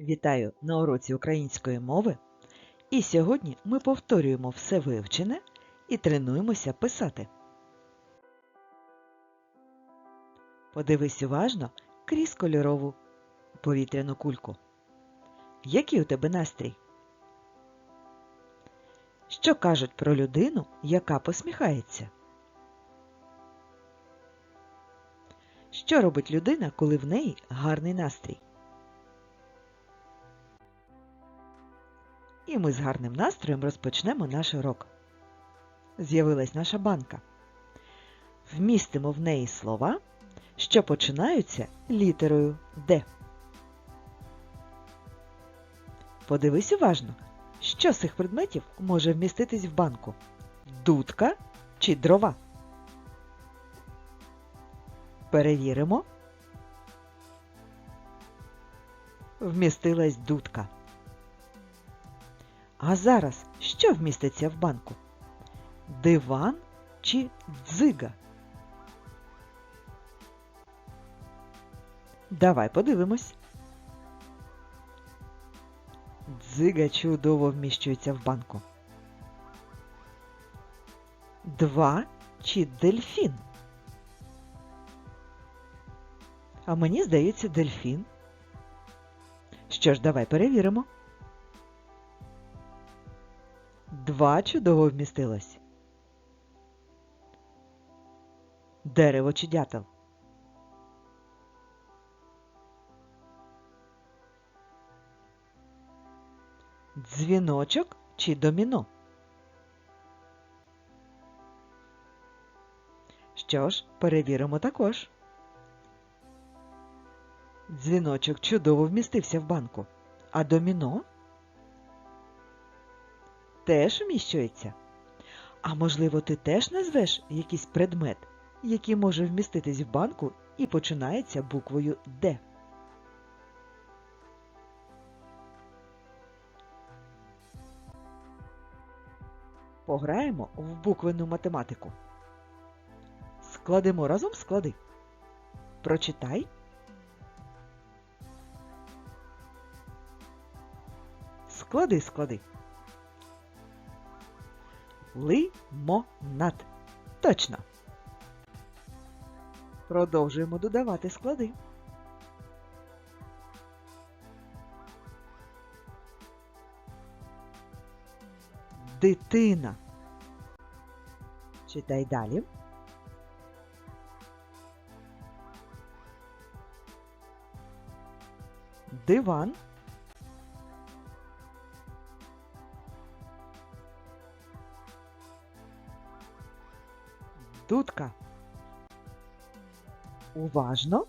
Вітаю на уроці української мови. І сьогодні ми повторюємо все вивчене і тренуємося писати. Подивись уважно крізь кольорову повітряну кульку. Який у тебе настрій? Що кажуть про людину, яка посміхається? Що робить людина, коли в неї гарний настрій? І ми з гарним настроєм розпочнемо наш урок. З'явилась наша банка. Вмістимо в неї слова, що починаються літерою Д. Подивись уважно, що з цих предметів може вміститись в банку? Дудка чи дрова? Перевіримо. Вмістилась дудка. А зараз що вміститься в банку? Диван чи дзига? Давай подивимось. Дзига чудово вміщується в банку. Два чи дельфін? А мені здається дельфін. Що ж, давай перевіримо. Два чудово вмістилось. Дерево чи дятел? Дзвіночок чи доміно? Що ж, перевіримо також. Дзвіночок чудово вмістився в банку, а доміно теж вміщується. А можливо, ти теж назвеш якийсь предмет, який може вміститись в банку і починається буквою Д. Пограємо в буквену математику. Складемо разом склади. Прочитай. Склади склади. Лимонад. Точно. Продовжуємо додавати склади. Дитина. Читай далі. Диван. Дудка. Уважно.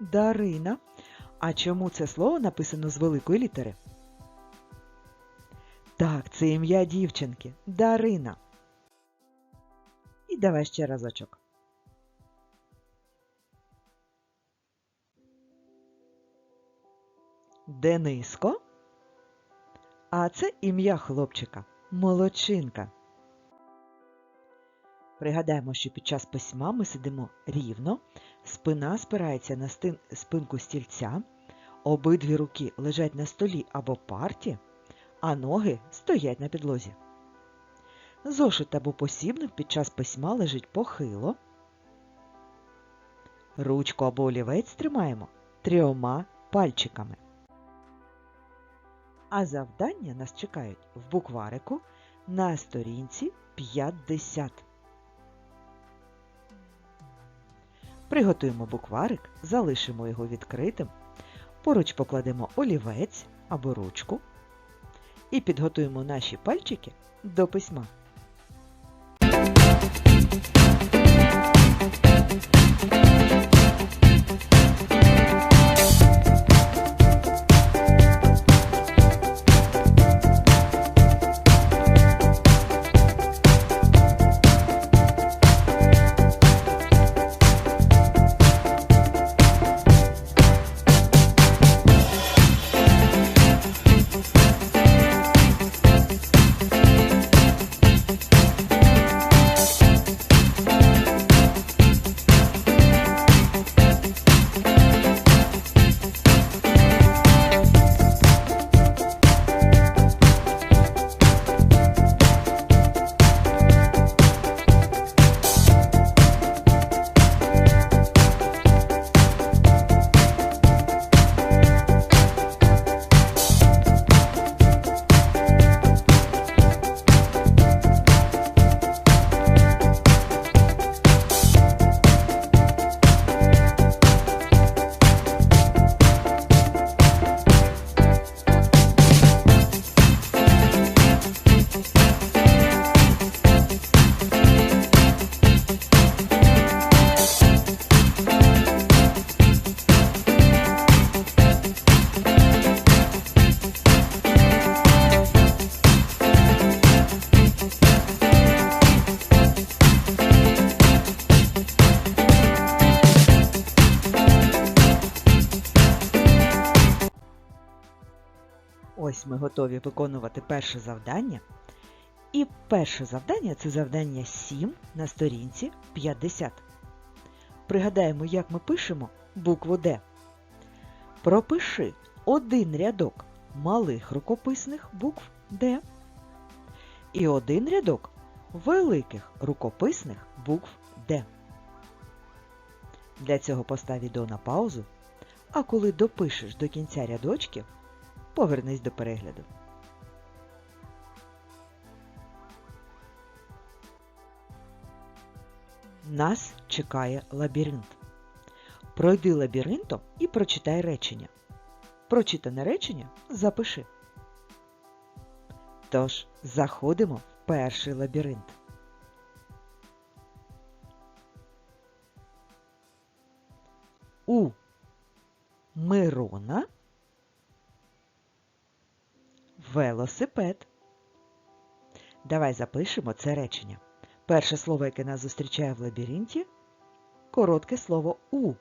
Дарина. А чому це слово написано з великої літери? Так, це ім'я дівчинки. Дарина. І давай ще разочок. Дениско. А це ім'я хлопчика Молодчинка. Пригадаємо, що під час письма ми сидимо рівно, спина спирається на спинку стільця, обидві руки лежать на столі або парті, а ноги стоять на підлозі. Зошит або посібник під час письма лежить похило. Ручку або олівець тримаємо трьома пальчиками. А завдання нас чекають в букварику на сторінці 50. Приготуємо букварик, залишимо його відкритим. Поруч покладемо олівець або ручку і підготуємо наші пальчики до письма. Музика готові виконувати перше завдання. І перше завдання це завдання 7 на сторінці 50. Пригадаємо, як ми пишемо букву Д. Пропиши один рядок малих рукописних букв Д і один рядок великих рукописних букв Д. Для цього постав відео на паузу, а коли допишеш до кінця рядочків, повернись до перегляду. Нас чекає лабіринт. Пройди лабіринтом і прочитай речення. Прочитане речення запиши. Тож, заходимо в перший лабіринт. У Мирона велосипед. Давай запишемо це речення. Перше слово, яке нас зустрічає в лабіринті коротке слово У.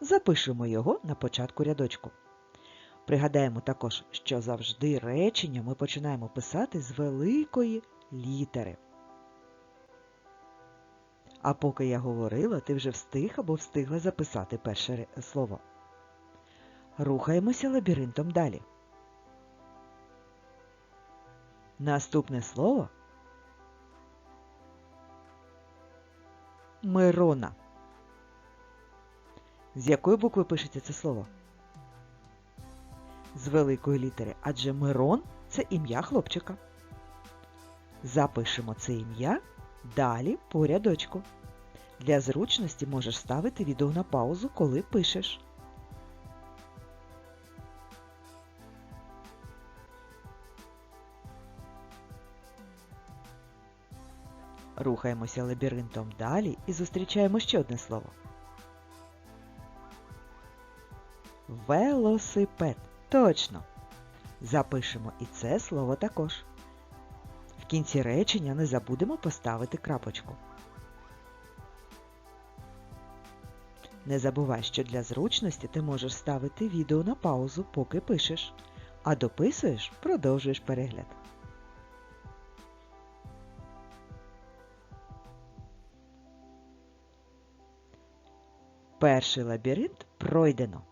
Запишемо його на початку рядочку. Пригадаємо також, що завжди речення ми починаємо писати з великої літери. А поки я говорила, ти вже встиг або встигла записати перше слово. Рухаємося лабіринтом далі. Наступне слово Мирона. З якої букви пишеться це слово? З великої літери, адже Мирон це ім'я хлопчика. Запишемо це ім'я далі по рядочку. Для зручності можеш ставити відео на паузу, коли пишеш. Рухаємося лабіринтом далі і зустрічаємо ще одне слово. Велосипед. Точно. Запишемо і це слово також. В кінці речення не забудемо поставити крапочку. Не забувай, що для зручності ти можеш ставити відео на паузу, поки пишеш, а дописуєш, продовжуєш перегляд. Перший лабіринт пройдено.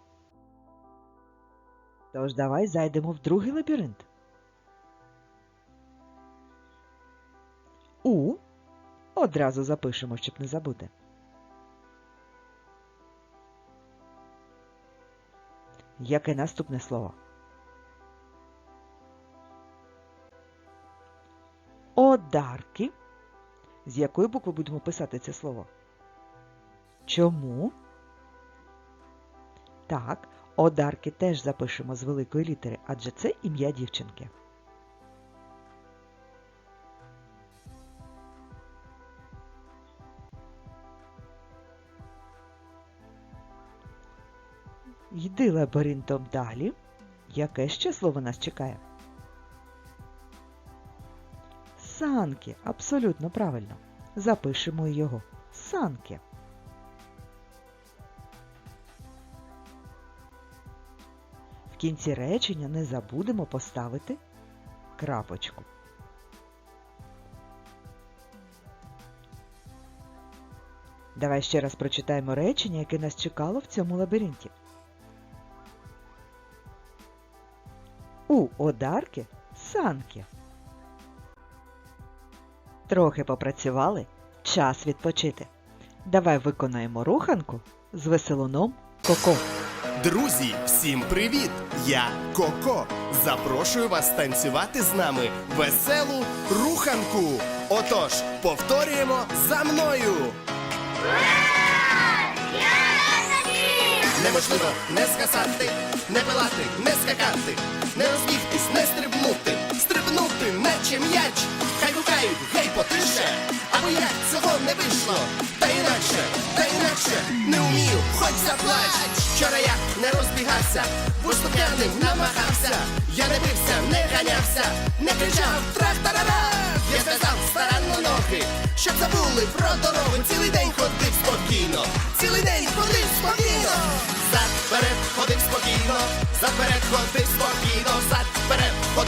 Тож давай зайдемо в другий лабіринт. У одразу запишемо, щоб не забути. Яке наступне слово? Одарки. З якої букви будемо писати це слово? Чому? Так, одарки теж запишемо з великої літери, адже це ім'я дівчинки. Йди лабіринтом далі. Яке ще слово нас чекає? Санки. Абсолютно правильно. Запишемо його. Санки. Кінці речення не забудемо поставити крапочку. Давай ще раз прочитаємо речення, яке нас чекало в цьому лабіринті. У одарки санки. Трохи попрацювали. Час відпочити. Давай виконаємо руханку з веселуном Коко. Друзі, всім привіт! Я Коко. Запрошую вас танцювати з нами веселу руханку. Отож, повторюємо за мною. Неможливо не скасати, не пилати, не скакати, не розбігтись, не стрибнути, наче м'яч. Хай гукають, гей, потише, або як цього не вийшло. Та інакше, та інакше, не вмію, хоч заплач. Вчора я не розбігався, виступняним намагався. Я не бився, не ганявся, не кричав трах-тарара. Я сказав старанно ноги, щоб забули про дорогу. Цілий день ходив спокійно, цілий день ходив спокійно. Зад вперед ходив спокійно, зад вперед ходив спокійно, зад вперед ходив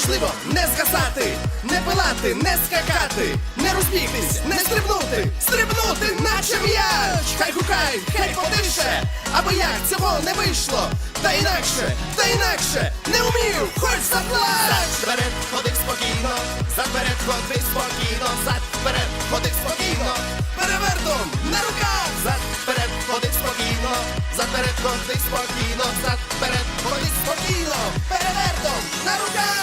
неможливо не згасати, не пилати, не скакати, не розбігтись, не стрибнути, стрибнути, наче м'яч. Хай гукають, хай потише, аби як цього не вийшло. Та інакше, та інакше, не вмію, хоч заплач. Вперед, ходи спокійно, зад вперед, ходи спокійно, зад вперед, ходи спокійно, перевертом на руках, зад вперед, ходи спокійно, зад вперед, ходи спокійно, зад вперед, ходи спокійно, перевертом на руках.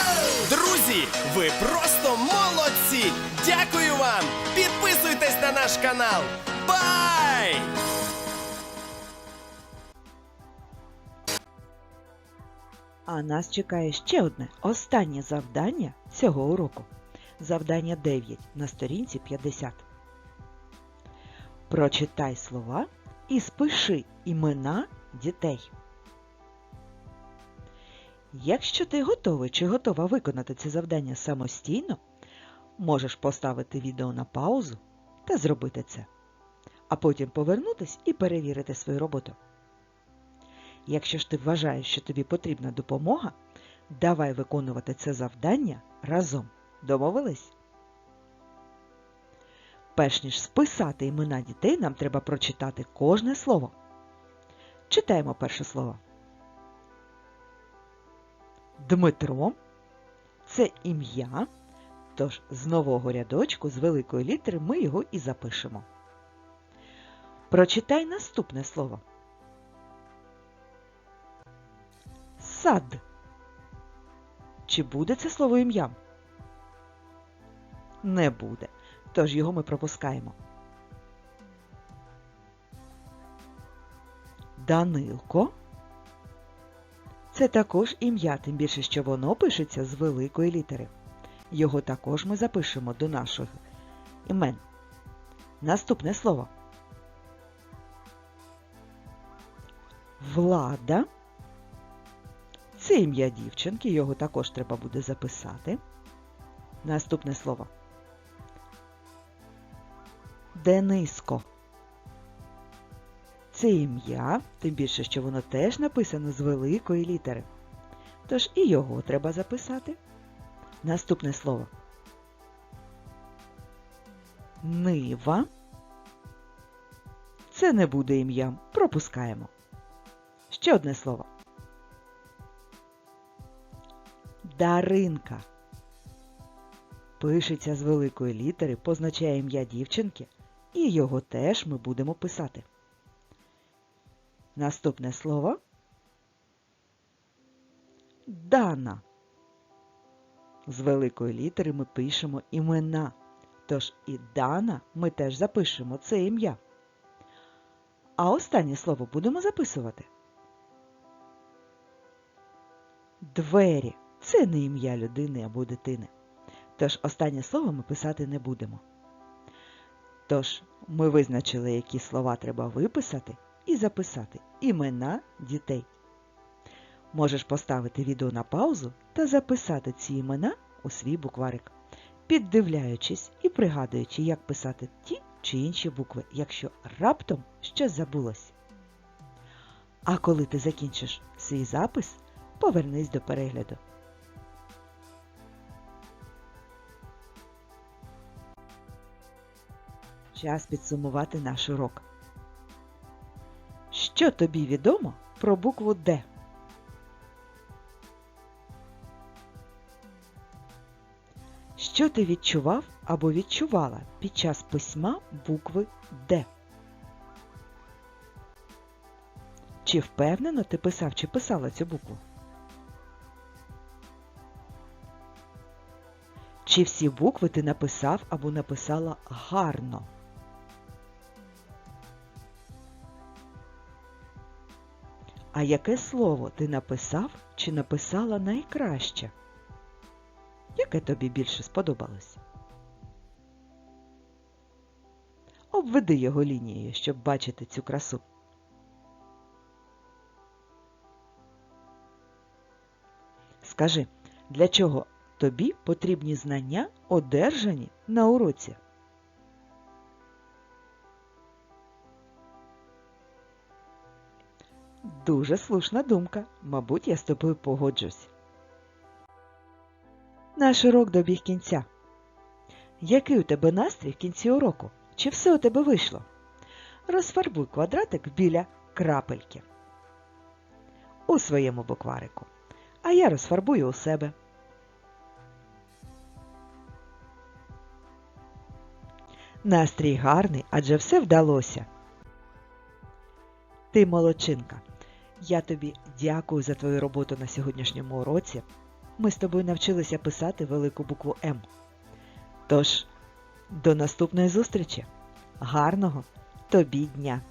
Друзі, ви просто молодці! Дякую вам! Підписуйтесь на наш канал. Бай! А нас чекає ще одне останнє завдання цього уроку. Завдання 9 на сторінці 50. Прочитай слова і спиши імена дітей. Якщо ти готовий чи готова виконати це завдання самостійно, можеш поставити відео на паузу та зробити це, а потім повернутись і перевірити свою роботу. Якщо ж ти вважаєш, що тобі потрібна допомога, давай виконувати це завдання разом. Домовились? Перш ніж списати імена дітей, нам треба прочитати кожне слово. Читаємо перше слово. Дмитро це ім'я, тож з нового рядочку з великої літери ми його і запишемо. Прочитай наступне слово. Сад. Чи буде це слово ім'ям? Не буде. Тож його ми пропускаємо. Данилко. Це також ім'я, тим більше, що воно пишеться з великої літери. Його також ми запишемо до наших імен. Наступне слово. Влада. Це ім'я дівчинки, його також треба буде записати. Наступне слово. Дениско. Це ім'я, тим більше, що воно теж написано з великої літери. Тож і його треба записати. Наступне слово. Нива. Це не буде ім'ям. Пропускаємо. Ще одне слово. Даринка. Пишеться з великої літери, позначає ім'я дівчинки, і його теж ми будемо писати. Наступне слово Дана. З великої літери ми пишемо імена. Тож і Дана ми теж запишемо це ім'я. А останнє слово будемо записувати. Двері це не ім'я людини або дитини. Тож останнє слово ми писати не будемо. Тож ми визначили, які слова треба виписати і записати імена дітей. Можеш поставити відео на паузу та записати ці імена у свій букварик, піддивляючись і пригадуючи, як писати ті чи інші букви, якщо раптом щось забулось. А коли ти закінчиш свій запис, повернись до перегляду. Час підсумувати наш урок. Що тобі відомо про букву Д? Що ти відчував або відчувала під час письма букви Д? Чи впевнено ти писав чи писала цю букву? Чи всі букви ти написав або написала гарно? А яке слово ти написав чи написала найкраще? Яке тобі більше сподобалось? Обведи його лінією, щоб бачити цю красу. Скажи, для чого тобі потрібні знання, одержані на уроці? Дуже слушна думка. Мабуть, я з тобою погоджусь. Наш урок добіг кінця. Який у тебе настрій в кінці уроку? Чи все у тебе вийшло? Розфарбуй квадратик біля крапельки у своєму букварику. А я розфарбую у себе. Настрій гарний, адже все вдалося. Ти молодчинка. Я тобі дякую за твою роботу на сьогоднішньому уроці. Ми з тобою навчилися писати велику букву М. Тож, до наступної зустрічі. Гарного тобі дня!